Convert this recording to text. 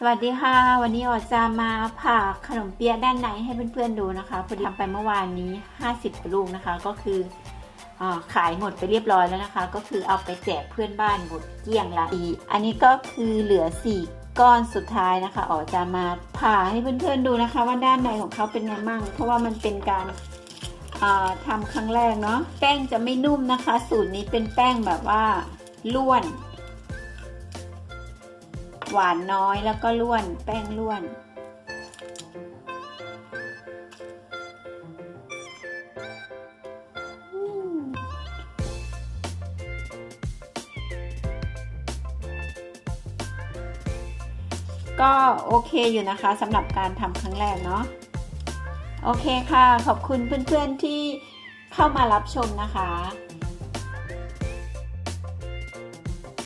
สวัสดีค่ะ วันนี้ออจะมาผ่าขนมเปี๊ยะด้านในให้เพื่อนๆดูนะคะพอดีทำไปเมื่อวานนี้ 50ลูกนะคะ ก็คืออขายหมดไปเรียบร้อยแล้วนะคะ ก็คือเอาไปแจกเพื่อนบ้านหมดเกลี้ยงละอีอันนี้ก็คือเหลือ 4 ก้อนสุดท้ายนะคะออจะมาผ่าให้เพื่อนๆดูนะคะ ว่าด้านในของเขาเป็นไงมั่ง เพราะว่ามันเป็นการอ่าทำครั้งแรกเนาะแป้งจะไม่นุ่มนะคะ สูตรนี้เป็นแป้งแบบว่าล้วน หวานน้อยแล้วก็ล้วนแป้งล้วนก็โอเคอยู่นะคะสำหรับการทำครั้งแรกเนาะโอเคค่ะ ขอบคุณเพื่อนๆที่เข้ามารับชมนะคะ